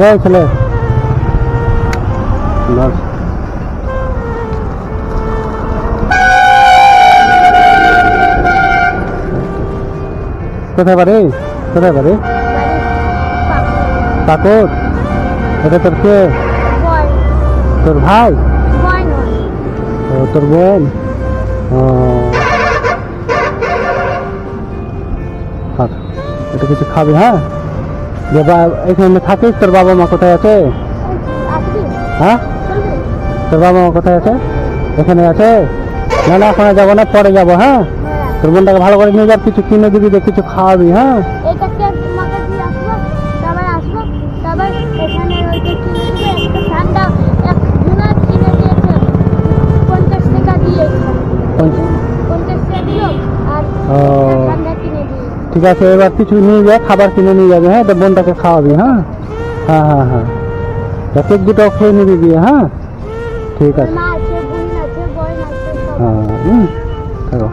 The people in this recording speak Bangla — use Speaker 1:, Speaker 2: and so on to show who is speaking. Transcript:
Speaker 1: রে ছেলে কোথায় বাড়ি? কোথায় বাড়ি? কাকর এটা তোর কে? তোর ভাই? ও, তোর বোন? এটা কিছু খাবি হ্যাঁ? যে এখানে থাকিস তোর বাবা মা কোথায় আছে? হ্যাঁ? তোর বাবা মা কোথায় আছে? এখানে আছে? না না ওখানে যাব না পরে যাব হ্যাঁ? তোর বোনটাকে ভালো করে নিয়ে যাব কিছু কিনে দিবি দিয়ে কিছু খাওয়াবি হ্যাঁ?
Speaker 2: পঞ্চাশ টাকা পঞ্চাশ টাকা দিল আর
Speaker 1: ও। ঠিক আছে এবার কিছু নিয়ে যা খাবার কিনে নিয়ে যাবে হ্যাঁ? তো বোনটাকে খাওয়াবি হ্যাঁ? হ্যাঁ হ্যাঁ হ্যাঁ। কেক দুটো খেয়ে নিবি দিয়ে হ্যাঁ? ঠিক আছে।
Speaker 2: মা আছে বোন আছে বোন আছে সব
Speaker 1: হ্যাঁ হুম। থাকো।